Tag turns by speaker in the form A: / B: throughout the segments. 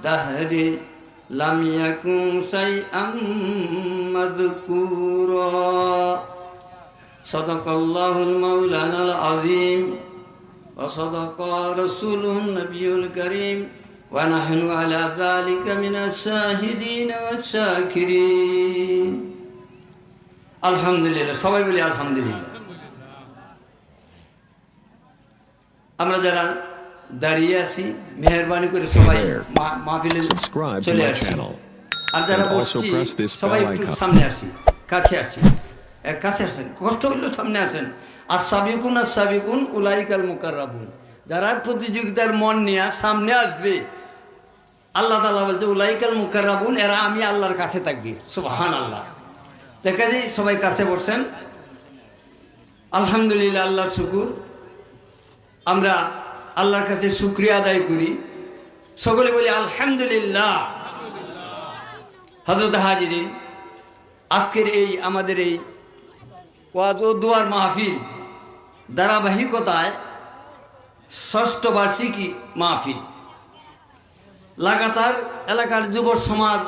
A: الدهر لم يكن شيئا مذكورا صدق الله المولانا العظيم وصدق رسوله النبي الكريم ونحن على ذلك من الشاهدين والشاكرين الحمد لله সবাই বলি আলহামদুলিল্লাহ আমরা যারা দাঁড়িয়ে আছি মেহরবানি করে সবাই মাহফিলে চলে আসি। আর যারা বসছি সবাই একটু সামনে আসি কাছে আসি। কাছে আসেন কষ্ট হইলেও সামনে আসেন। আর সাবিকুন আর সাবিকুন উলাইকাল মুকাররাবুন। যারা প্রতিযোগিতার মন নিয়ে সামনে আসবে আল্লাহ তালা বলছে উলাইকাল মুকাররাবুন এরা আমি আল্লাহর কাছে থাকবি। সুবহান আল্লাহ দেখা যায় সবাই কাছে বসছেন আলহামদুলিল্লাহ আল্লাহ শুকুর। আমরা আল্লাহর কাছে শুক্রিয়া আদায় করি। সকলে বলি, আলহামদুলিল্লাহ। হজরত হাজিরিন, আজকের এই আমাদের এই ওয়াজ ও দুয়ার মাহফিল ধারাবাহিকতায় ষষ্ঠ বার্ষিকী মাহফিল। লাগাতার এলাকার যুব সমাজ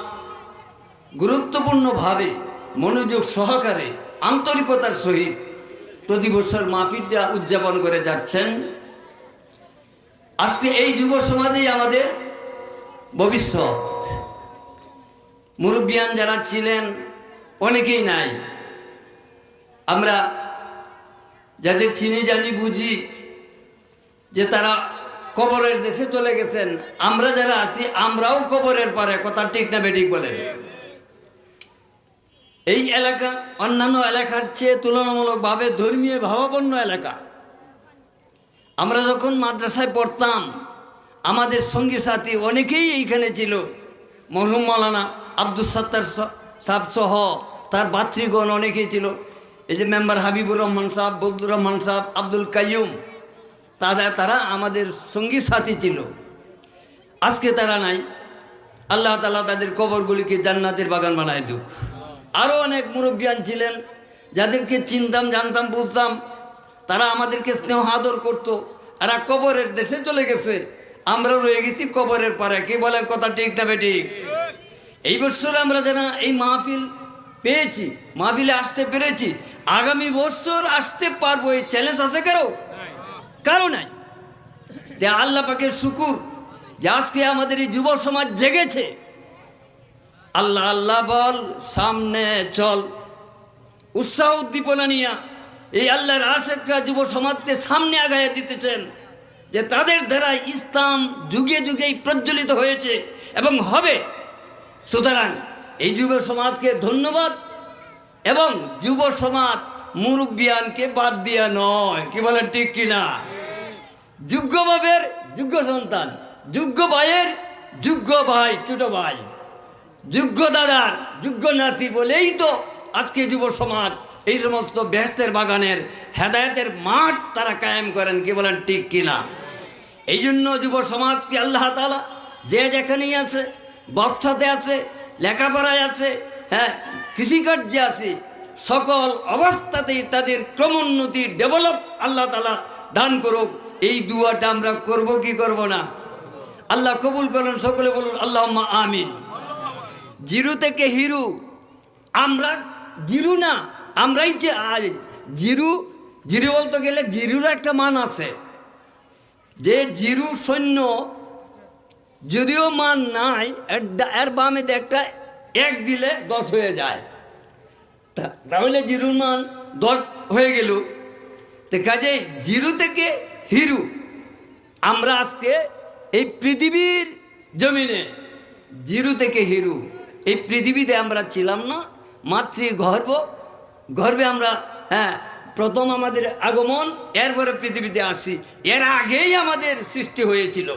A: গুরুত্বপূর্ণভাবে মনোযোগ সহকারে, আন্তরিকতার সহিত প্রতি বছর মাহফিলটা উদযাপন করে যাচ্ছেন। আজকে এই যুব সমাজেই আমাদের ভবিষ্যৎ। মুরব্বিয়ান যারা ছিলেন, অনেকেই নাই। আমরা যাদের চিনি জানি বুঝি যে তারা কবরের দেশে চলে গেছেন। আমরা যারা আছি, আমরাও কবরের পরে, কথা ঠিক না বেঠিক বলেন। এই এলাকা অন্যান্য এলাকার চেয়ে তুলনামূলকভাবে ধর্মীয় ভাবাপন্ন এলাকা। আমরা যখন মাদ্রাসায় পড়তাম, আমাদের সঙ্গী সাথী অনেকেই এইখানে ছিল। মরহুম মৌলানা আব্দুল সত্তার সাহ তার ভাতৃগণ অনেকেই ছিল। এই যে মেম্বার হাবিবুর রহমান সাহ বদুর রহমান সাহ আব্দুল কাইয়ুম, তারা তারা আমাদের সঙ্গী সাথী ছিল। আজকে তারা নাই। আল্লাহ তালা তাদের কবরগুলিকে জান্নাতের বাগান বানায় দুক। আরও অনেক মুরব্বিয়ান ছিলেন, যাদেরকে চিনতাম, জানতাম, বুঝতাম। তারা আমাদেরকে স্নেহ আদর করতো। এরা কবরের দেশে চলে গেছে। আমরা রয়ে গেছি কবরের পারে। কে বলে কথা ঠিক না বেঠিক এই বছর আমরা যারা এই মাহফিল পেয়েছি, মাহফিলে আসতে পেরেছি, আগামী বছর আসতে পারব, এই চ্যালেঞ্জ আছে কারও? কারও নাই। আল্লাহ পাকের শুকুর যে আজকে আমাদের এই যুব সমাজ জেগেছে। আল্লাহ আল্লাহ বল, সামনে চল। উৎসাহ উদ্দীপনা নিয়া এই আল্লাহর আশেকরা যুব সমাজকে সামনে আগায় দিতেছেন যে তাদের দ্বারা ইসলাম যুগে যুগেই প্রজ্বলিত হয়েছে এবং হবে। সুতরাং এই যুব সমাজকে ধন্যবাদ এবং যুব সমাজ মুরব্বিয়ানকে বাদ দিয়া নয়। কি বলেন, ঠিক কিনা যোগ্য বাবের যোগ্য সন্তান, যোগ্য ভাইয়ের যোগ্য ভাই, ছোট ভাই, যোগ্য দাদার, যোগ্য নাতি বলেই তো আজকে যুব সমাজ এই সমস্ত ব্যস্তের বাগানের হেদায়তের মাঠ তারা কায়েম করেন, কি বলেন, ঠিক কিনা? এই জন্য যুব সমাজকে আল্লাহ তালা যে যেখানেই আছে, ব্যবসাতে আছে, লেখাপড়ায় আছে হ্যাঁ কৃষিকার্যে আছে, সকল অবস্থাতেই তাদের ক্রমোন্নতি ডেভেলপ আল্লাহ তালা দান করুক। এই দুয়াটা আমরা করব কি করব না? আল্লাহ কবুল করেন, সকলে বলুন আল্লাহ আমিন। জিরু থেকে হিরু, আমরা জিরু না আমরাই যে জিরু জিরু বলতে গেলে জিরুর একটা মান আছে। যে জিরু সৈন্য যদিও মান নাই, এর বামে একটা এক দিলে দশ হয়ে যায়। তাহলে জিরুর মান দশ হয়ে গেল। তো কাজে জিরু থেকে হিরু, আমরা আজকে এই পৃথিবীর জমিনে জিরু থেকে হিরু, এই পৃথিবীতে আমরা ছিলাম না মাতৃ গর্ভে আমরা হ্যাঁ প্রথম আমাদের আগমন, এরপরে পৃথিবীতে আসি এর আগেই আমাদের সৃষ্টি হয়েছিল।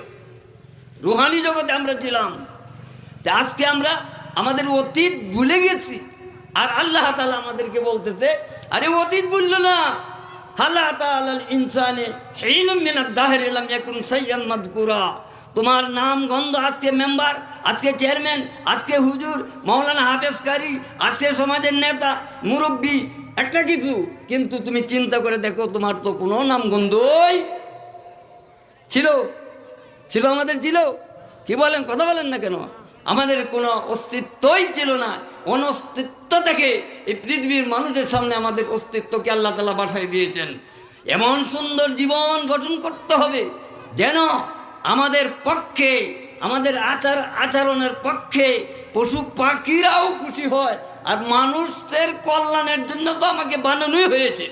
A: রুহানি জগতে আমরা ছিলাম। তা আজকে আমরা আমাদের অতীত ভুলে গেছি। আর আল্লাহ তালা আমাদেরকে বলতেছে, আরে অতীত ভুললো না। আল্লাহ ইনসানে হেইলুম মিনাদ দাহের এলাম ইয়াকুন সাইয়াম মাদকুরা তোমার নাম, গন্ধ, আজকে মেম্বার, আজকে চেয়ারম্যান, আজকে হুজুর, মৌলানা হাফেজ কারি, আজকে সমাজের নেতা, মুরব্বী, একটা কিছু। কিন্তু তুমি চিন্তা করে দেখো, তোমার তো কোনো নাম, গন্ধই ছিল। ছিল আমাদের, ছিল। কি বলেন, কথা বলেন না কেন? আমাদের কোনো অস্তিত্বই ছিল না। অনস্তিত্ব থেকে এই পৃথিবীর মানুষের সামনে আমাদের অস্তিত্বকে আল্লাহ তালা বাসায় দিয়েছেন। এমন সুন্দর জীবন গঠন করতে হবে যেন আমাদের পক্ষে, আমাদের আচার, আচরণের পক্ষে পশু পাখিরাও খুশি হয়। আর মানুষের কল্যাণের জন্য তো আমাকে বানানোই হয়েছে।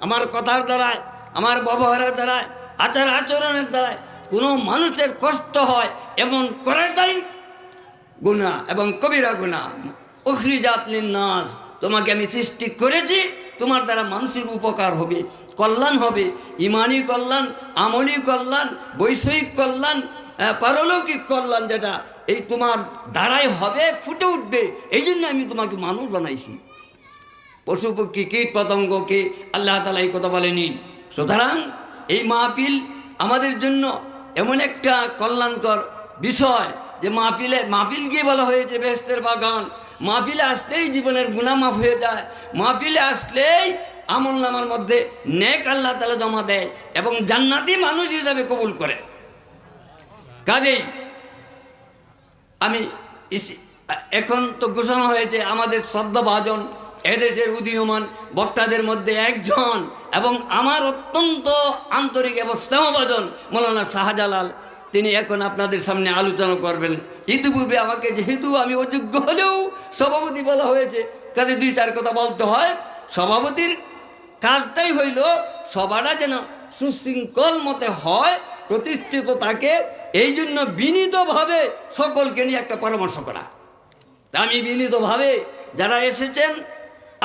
A: আমার কথার দ্বারায়, আমার ব্যবহারের দ্বারায়, আচার, আচরণের দ্বারায় কোনো মানুষের কষ্ট হয় এমন করাটাই গুণা এবং কবিরা গুণা উখরি জাতলিন নাস তোমাকে আমি সৃষ্টি করেছি তোমার দ্বারা মানুষের উপকার হবে। কল্যাণ হবে। ইমানি কল্যাণ, আমলি কল্যাণ বৈষয়িক কল্যাণ পারলৌকিক কল্যাণ যেটা, এই তোমার দ্বারাই হবে, ফুটে উঠবে। এই জন্য আমি তোমাকে মানুষ বানাইছি। পশু পক্ষী, কীট পতঙ্গকে আল্লাহ তালা এই কথা বলেনি। সুতরাং এই মাহফিল আমাদের জন্য এমন একটা কল্যাণকর বিষয় যে মাহফিলে, মাহফিল গিয়ে বলা হয়েছে বেহেস্তের বাগান মাহফিলে আসলেই জীবনের গুণামাফ হয়ে যায়। মাহফিলে আসলেই আমল নামার মধ্যে নেক আল্লাহ তালা জমা দেয় এবং জান্নাতি মানুষ হিসাবে কবুল করে। কাজেই আমি এখন তো ঘোষণা হয়েছে আমাদের শ্রদ্ধাভাজন, এদেশের উদীয়মান বক্তাদের মধ্যে একজন এবং আমার অত্যন্ত আন্তরিক এবং স্নেহভাজন মৌলানা শাহজালাল তিনি এখন আপনাদের সামনে আলোচনা করবেন। ইতিপূর্বে আমাকে যেহেতু আমি অযোগ্য হলেও সভাপতি বলা হয়েছে, কাজে দুই চার কথা বলতে হয়। সভাপতির কাজটাই হইল সবাটা যেন সুশৃঙ্খল মতে হয়, প্রতিষ্ঠিত থাকে, এই জন্য বিনীতভাবে সকলকে নিয়ে একটা পরামর্শ করা। আমি বিনীতভাবে যারা এসেছেন,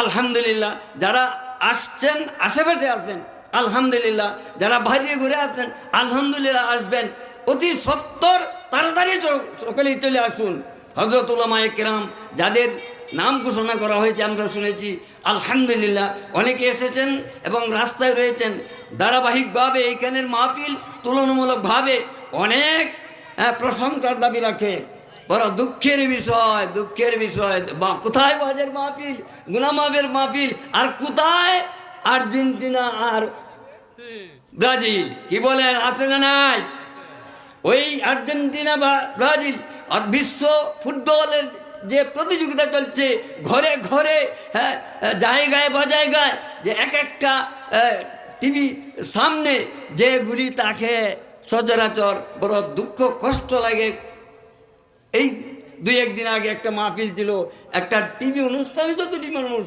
A: আলহামদুলিল্লাহ, যারা আসছেন, আশেপাশে আসবেন আলহামদুলিল্লাহ, যারা বাইরে ঘুরে আসছেন আলহামদুলিল্লাহ আসবেন। অতি সত্তর তাড়াতাড়ি সকলেই চলে আসুন। হজরতুল্লামায় কেরাম যাদের নাম ঘোষণা করা হয়েছে, আমরা শুনেছি, আলহামদুলিল্লাহ, অনেকে এসেছেন এবং রাস্তায় রয়েছেন। ধারাবাহিকভাবে এইখানের মাহফিল তুলনামূলকভাবে অনেক প্রশংসার দাবি রাখে। বড় দুঃখের বিষয় দুঃখের বিষয়। বা কোথায় ওয়াজের মাহফিল গুলামাবের মাহফিল, আর কোথায় আর্জেন্টিনা আর ব্রাজিল? কি বলেন, আছে না নাই? ওই আর্জেন্টিনা বা ব্রাজিল আর বিশ্ব ফুটবলের যে প্রতিযোগিতা চলছে, ঘরে ঘরে হ্যাঁ জায়গায় বা জায়গায়, যে এক একটা টিভি সামনে যেগুলি তাকে সচরাচর বড় দুঃখ, কষ্ট লাগে। এই দুই একদিন আগে একটা মাহফিল ছিল, একটা টিভি অনুষ্ঠানে তো দুটি মানুষ